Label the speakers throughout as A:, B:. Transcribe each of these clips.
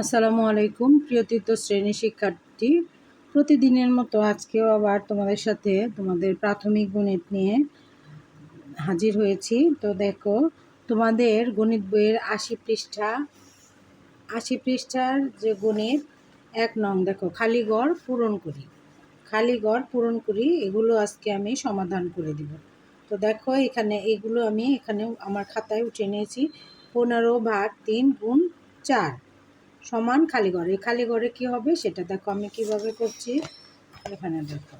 A: আসসালামু আলাইকুম, প্রিয় তৃতীয় শ্রেণি শিক্ষার্থী। প্রতিদিনের মতো আজকেও আবার তোমাদের সাথে তোমাদের প্রাথমিক গণিত নিয়ে হাজির হয়েছি। তো দেখো, তোমাদের গণিত বইয়ের আশি পৃষ্ঠা, আশি পৃষ্ঠার যে গণিত, এক নং, দেখো, খালি পূরণ করি। খালি পূরণ করি, এগুলো আজকে আমি সমাধান করে দিব। তো দেখো, এখানে এগুলো আমি এখানে আমার খাতায় উঠে নিয়েছি। পনেরো ভাগ তিন গুণ চার। সমান খালি ঘর। খালি ঘরে কি হবে সেটা দেখো আমি কীভাবে করছি। এখানে দেখো।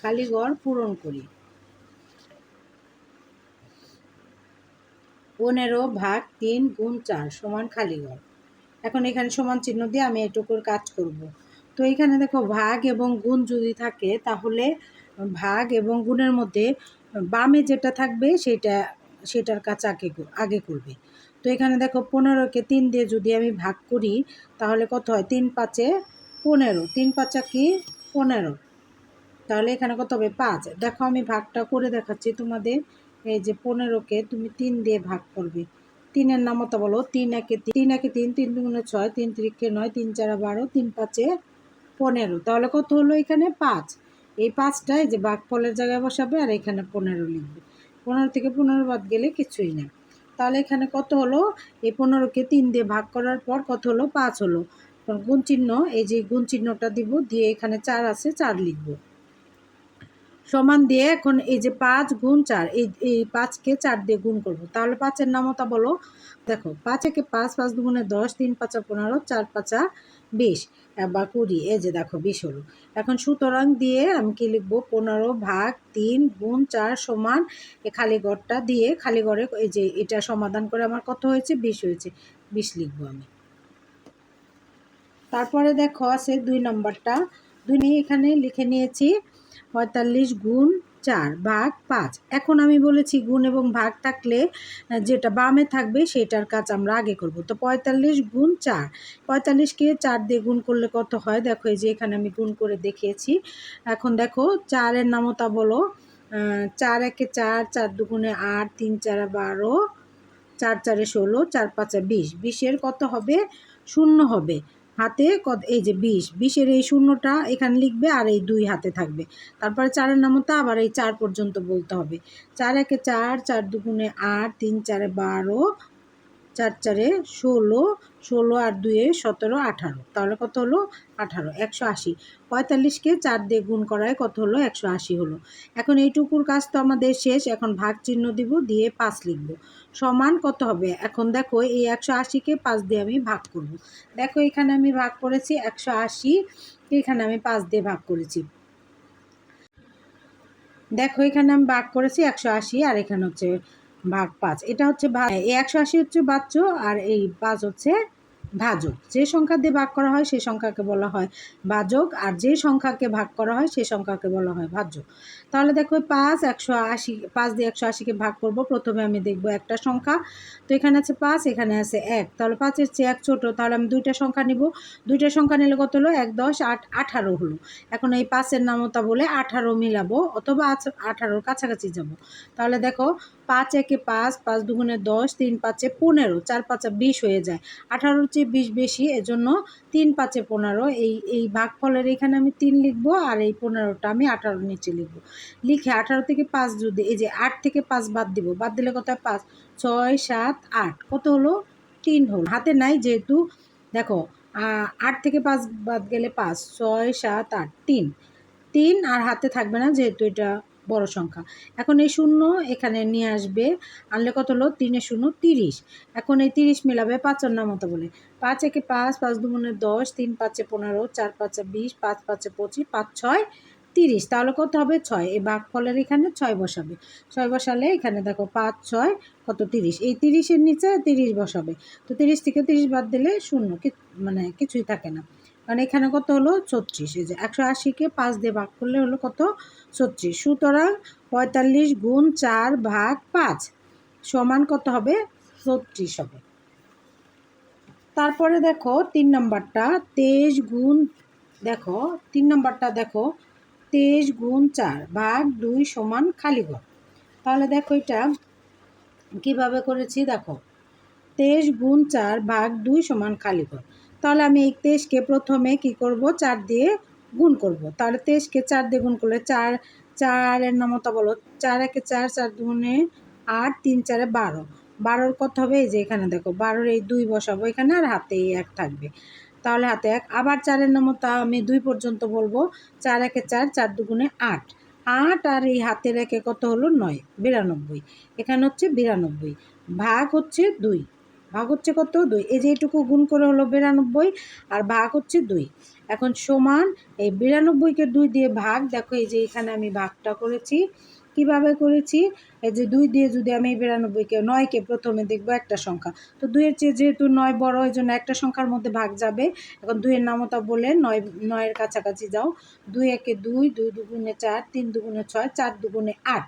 A: খালি ঘর পূরণ করি। পনেরো ভাগ তিন গুণ চার সমান খালি ঘর। এখন এখানে সমান চিহ্ন দিয়ে আমি এটুকুর কাজ করব। তো এখানে দেখো ভাগ এবং গুণ যদি থাকে তাহলে ভাগ এবং গুণের মধ্যে বামে যেটা থাকবে সেটা, সেটার কাজ আগে আগে করবে। তো এখানে দেখো পনেরোকে তিন দিয়ে যদি আমি ভাগ করি, তাহলে কত হয়? তিন পাঁচে পনেরো। তিন পাঁচা কি? পনেরো। তাহলে এখানে কত হবে? পাঁচ। দেখো আমি ভাগটা করে দেখাচ্ছি তোমাদের। এই যে পনেরোকে তুমি তিন দিয়ে ভাগ করবে। তিনের নামতা বলো, তিন একে তিন একে তিন তিন দুগুণে ছয়, তিন তিরিকে নয়, তিন চারা বারো, তিন পাঁচে পনেরো। তাহলে কত হলো এখানে? পাঁচ। এই পাঁচটায় যে বাঘ ফলের জায়গায় বসাবে আর এখানে পনেরো লিখবে। পনেরো থেকে পনেরো বাদ গেলে কিছুই না। তাহলে এখানে কত হলো? এই পনেরোকে তিন দিয়ে ভাগ করার পর কত হলো? পাঁচ হলো। গুণ চিহ্ন, এই যে গুণ চিহ্নটা দিব, দিয়ে এখানে চার আছে, চার লিখব। সমান দিয়ে এখন এই যে পাঁচ গুণ চার, এই এই পাঁচকে চার দিয়ে গুণ করব। তাহলে পাঁচের নামতা বলো। দেখো, পাঁচ একে পাঁচ পাঁচ দুগুণে দশ, তিন পাঁচা পনেরো, চার পাঁচা বিশ। বা কুড়ি। এই যে দেখো, বিশ হলো। এখন সুতরাং দিয়ে আমি কি লিখব? পনেরো ভাগ তিন গুণ চার সমান এ খালি ঘরটা দিয়ে খালি ঘরে এই যে এটা সমাধান করে আমার কত হয়েছে? বিশ হয়েছে। বিশ লিখব আমি। তারপরে দেখো, আছে দুই নম্বরটা। দুই এখানে লিখে নিয়েছি পঁয়তাল্লিশ গুণ চার ভাগ পাঁচ। এখন আমি বলেছি গুণ এবং ভাগ থাকলে যেটা বামে থাকবে সেটার কাজ আমরা আগে করব। তো পঁয়তাল্লিশ গুণ চার। পঁয়তাল্লিশকে চার দিয়ে গুণ করলে কত হয়? দেখো, এই যে এখানে আমি গুণ করে দেখিয়েছি। এখন দেখো, চারের নামতা বলো। চার একে চার চার দুগুণে আট, তিন চারে বারো, চার চারে ষোলো, চার পাঁচে বিশ। বিশের কত হবে? শূন্য হবে। হাতে কত এই যে বিশ বিশের এই শূন্যটা এখানে লিখবে আর এই দুই হাতে থাকবে। তারপরে চারের নামতা, আবার এই চার পর্যন্ত বলতে হবে। চার একে চার চার দুগুণে আট, তিন চারে বারো চার চারে ষোলো ষোলো আর দুয়ে সতেরো, আঠারো। তাহলে কত হলো? আঠারো, একশো আশি। পঁয়তাল্লিশকে চার দিয়ে গুণ করায় কত হলো? একশো আশি হলো। এখন এইটুকুর কাজ তো আমাদের শেষ। এখন ভাগ চিহ্ন দিব, দিয়ে পাঁচ লিখব। সমান কত হবে? এখন দেখো, এই একশো আশিকে পাঁচ দিয়ে আমি ভাগ করব। দেখো, এখানে আমি ভাগ করেছি একশো আশি, এখানে আমি পাঁচ দিয়ে ভাগ করেছি। দেখো, এখানে আমি ভাগ করেছি একশো আশি, আর এখানে হচ্ছে ভাগ পাঁচ। এটা হচ্ছে এই একশো আশি হচ্ছে বাচ্চ আর এই পাঁচ হচ্ছে ভাজক। যে সংখ্যা দিয়ে ভাগ করা হয় সেই সংখ্যাকে বলা হয় ভাজক। আর যে সংখ্যাকে ভাগ করা হয় সেই সংখ্যাকে বলা হয় ভাজ্য তাহলে দেখো, পাঁচ একশো আশি, পাঁচ দিয়ে একশো আশিকে ভাগ করব। প্রথমে আমি দেখব একটা সংখ্যা। তো এখানে আছে পাঁচ, এখানে আছে এক। তাহলে পাঁচের চেয়ে এক ছোটো, তাহলে আমি দুইটা সংখ্যা নিব। দুইটা সংখ্যা নিলে কত হলো? এক, দশ, আট, আঠারো হলো। এখন এই পাঁচের নামতা বলে আঠারো মিলাবো, অথবা আঠারোর কাছাকাছি যাব। তাহলে দেখো, পাঁচ একে পাঁচ পাঁচ দুগুণে দশ, তিন পাঁচে পনেরো, চার পাঁচে বিশ হয়ে যায়। আঠারোর চেয়ে বিশ বেশি, এজন্য তিন পাঁচে পনেরো। এই এই ভাগফলের এখানে আমি তিন লিখব আর এই পনেরোটা আমি আঠারোর নিচে লিখব। লিখে আঠারো থেকে পাঁচ যদি, এই যে আট থেকে পাঁচ বাদ দিব, বাদ দিলে কত পাঁচ, ছয়, সাত, আট। কত হলো? তিন হলো। হাতে নাই যেহেতু, দেখো আট থেকে পাঁচ বাদ গেলে পাঁচ, ছয়, সাত, আট, তিন। তিন আর হাতে থাকবে না যেহেতু এটা বড় সংখ্যা। এখন এই শূন্য এখানে নিয়ে আসবে, আনলে কত হলো? তিনে শূন্য তিরিশ। এখন এই তিরিশ মেলাবে পাঁচের নাম মতো বলে। পাঁচ একে পাঁচ পাঁচ দুগুণে দশ, তিন পাঁচে পনেরো, চার পাঁচে বিশ, পাঁচ পাঁচে পঁচিশ, পাঁচ ছয় তিরিশ। তাহলে কত হবে? ছয়। এই বাঘ ফলের এখানে ছয় বসাবে। ছয় বসালে এখানে দেখো পাঁচ, ছয়, কত? তিরিশ। এই তিরিশের নিচে তিরিশ বসাবে। তো তিরিশ থেকে তিরিশ বাদ দিলে শূন্য মানে কিছুই থাকে না। কারণ এখানে কত হলো? ছত্রিশ। এই যে একশো আশিকে পাঁচ দিয়ে ভাগ করলে হলো কত? ছত্রিশ। সুতরাং পঁয়তাল্লিশ গুণ চার ভাগ পাঁচ সমান কত হবে? ছত্রিশ হবে। তারপরে দেখো তিন নম্বরটা, তেইশ গুণ, দেখো, তিন নম্বরটা দেখো, তেইশ গুণ চার ভাগ দুই সমান খালি ঘর। তাহলে দেখো এটা কীভাবে করেছি? দেখো, তেইশ গুণ চার ভাগ দুই সমান খালি ঘর। তাহলে আমি এই তেইশকে প্রথমে কি করব? চার দিয়ে গুণ করব। তাহলে তেইশকে চার দিয়ে গুণ করলে চার, চারের নামতা বলো? চার একে চার চার দুগুণে আট, তিন চারে বারো। বারোর কত হবে? এই যে এখানে দেখো, বারোর এই দুই বসাবো এখানে আর হাতে এই এক থাকবে। তাহলে হাতে এক। আবার চারের নামতা আমি দুই পর্যন্ত বলব। চার একে চার চার দুগুণে আট। আট আর এই হাতের রেখে কত হলো? নয়। বিরানব্বই। এখানে হচ্ছে বিরানব্বই। ভাগ হচ্ছে দুই। ভাগ হচ্ছে কত? দুই। এই যে এইটুকু গুণ করে হলো বিরানব্বই আর ভাগ হচ্ছে দুই। এখন সমান এই বিরানব্বইকে দুই দিয়ে ভাগ, দেখো এই যে এখানে আমি ভাগটা করেছি। কীভাবে করেছি? এই যে দুই দিয়ে যদি আমি বিরানব্বইকে নয়কে প্রথমে দেখব একটা সংখ্যা। তো দুইয়ের চেয়ে যেহেতু নয় বড়, ওই জন্য একটা সংখ্যার মধ্যে ভাগ যাবে। এখন দুইয়ের নামতা বলে নয়, নয়ের কাছাকাছি যাও। দুই একে দুই দুই দুগুণে চার, তিন দুগুণে ছয়, চার দুগুণে আট।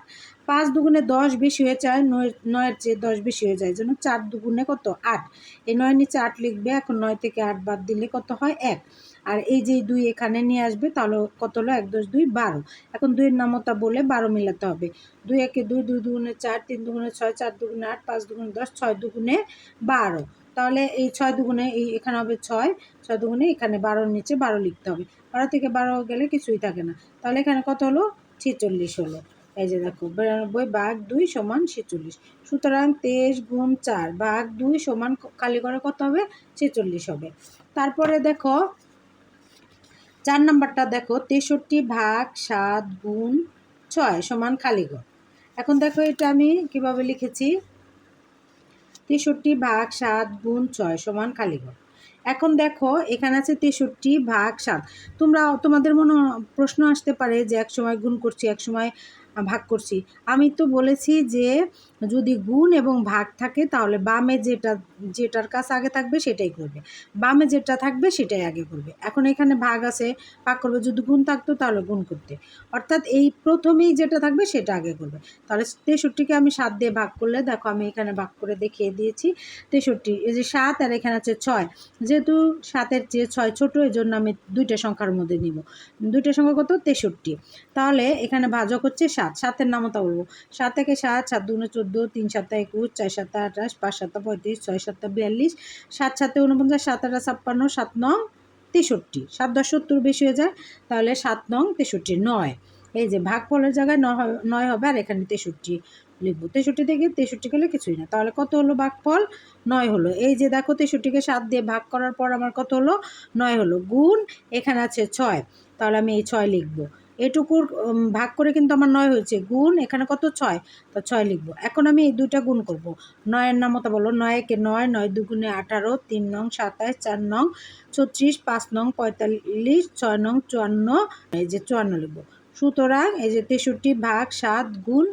A: পাঁচ দুগুণে দশ বেশি হয়ে যায় নয়ের নয়ের চেয়ে দশ বেশি হয়ে যায়। জন্য চার দুগুণে কত? আট। এই নয় নিচে আট লিখবে, এখন নয় থেকে আট বাদ দিলে কত হয়? এক। আর এই যে দুই এখানে নিয়ে আসবে, তাহলে কত হলো? এক, দশ, দুই, বারো। এখন দুইয়ের নামতা বলে বারো মিলাতে হবে। দুই, একে দুই দুই দুগুণে চার, তিন দুগুণে ছয়, চার দুগুণে আট, পাঁচ দুগুণে দশ, ছয় দুগুণে বারো। তাহলে এই ছয় দুগুণে এই এখানে হবে ছয় ছয় দুগুণে এখানে বারোর নিচে বারো লিখতে হবে। বারো থেকে বারো গেলে কিছুই থাকে না। তাহলে এখানে কত হলো? ছেচল্লিশ হলো। এই যে দেখো, বিরানব্বই বাঘ দুই সমান ছেচল্লিশ। সুতরাং তেইশ গুণ চার বাঘ দুই সমান খালি করে কত হবে? ছেচল্লিশ হবে। তারপরে দেখো চার নাম্বারটা দেখো, তেষট্টি ভাগ সাত গুণ ছয় সমান খালি ঘর। এখন দেখো এটা আমি কীভাবে লিখেছি? তেষট্টি ভাগ সাত গুণ ছয় সমান খালি ঘর। এখন দেখো, এখানে আছে তেষট্টি ভাগ সাত। তোমরা, তোমাদের মনে প্রশ্ন আসতে পারে যে এক সময় গুণ করছি এক সময় ভাগ করছি। আমি তো বলেছি যে, যদি গুণ এবং ভাগ থাকে, তাহলে বামে যেটা, যেটার কাছে আগে থাকবে সেটাই করবে। বামে যেটা থাকবে সেটাই আগে করবে। এখন এখানে ভাগ আছে, ভাগ করবে। যদি গুণ থাকতো তাহলে গুণ করতে। অর্থাৎ এই প্রথমেই যেটা থাকবে সেটা আগে করবে। তাহলে তেষট্টিকে আমি সাত দিয়ে ভাগ করলে, দেখো আমি এখানে ভাগ করে দেখিয়ে দিয়েছি তেষট্টি। এই যে সাত আর এখানে আছে ছয়। যেহেতু সাতের চেয়ে ছয় ছোটো এই জন্য আমি দুইটা সংখ্যার মধ্যে নিব। দুইটা সংখ্যা কত? তেষট্টি। তাহলে এখানে ভাজক হচ্ছে সাত। সাতের নামতা বলব। সাত থেকে সাত সাত দুগুণে চোদ্দ, তিন সাতটা একুশ, চার সাতটা আঠাশ, পাঁচ সাতটা পঁয়ত্রিশ, ছয় সাতটা বিয়াল্লিশ, সাত সাতে উনপঞ্চাশ সাত আটা ছাপ্পান্ন, সাত নং তেষট্টি। সাত দশ সত্তর বেশি হয়ে যায়, তাহলে সাত নং তেষট্টি, নয়। এই যে ভাগ ফলের জায়গায় নয় হবে- নয় হবে আর এখানে তেষট্টি লিখব। তেষট্টি থেকে তেষট্টি গেলে কিছুই না। তাহলে কত হলো ভাগফল? নয় হলো। এই যে দেখো তেষট্টিকে সাত দিয়ে ভাগ করার পর আমার কত হলো? নয় হলো। গুণ এখানে আছে ছয়। তাহলে আমি এই ছয় লিখব। এটুকুর ভাগ করে কিন্তু আমার নয় হয়েছে। গুণ, এখানে কত? ছয়। তো ছয় লিখব। এখন আমি এই দুইটা গুণ করব। নয়ের নামতা বলো। নয় একে নয় নয় দুগুণে আঠারো, তিন নং সাতাশ, চার নং ছত্রিশ, পাঁচ নং পঁয়তাল্লিশ, ছয় নং চুয়ান্ন, এই যে চুয়ান্ন লিখব। সুতরাং এই যে তেষট্টি ভাগ সাত গুণ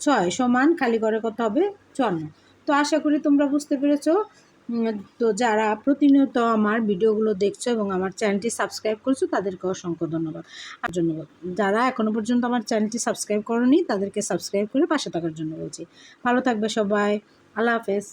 A: ছয় সমান খালি করে কত হবে? চুয়ান্ন। তো আশা করি তোমরা বুঝতে পেরেছ। তো যারা প্রতিনিয়ত আমার ভিডিওগুলো দেখছ এবং আমার চ্যানেলটি সাবস্ক্রাইব করছ, তাদেরকে অসংখ্য ধন্যবাদ। আর ধন্যবাদ। যারা এখনও পর্যন্ত আমার চ্যানেলটি সাবস্ক্রাইব করনি, তাদেরকে সাবস্ক্রাইব করে পাশে থাকার জন্য বলছি। ভালো থাকবে সবাই। আল্লাহ হাফেজ।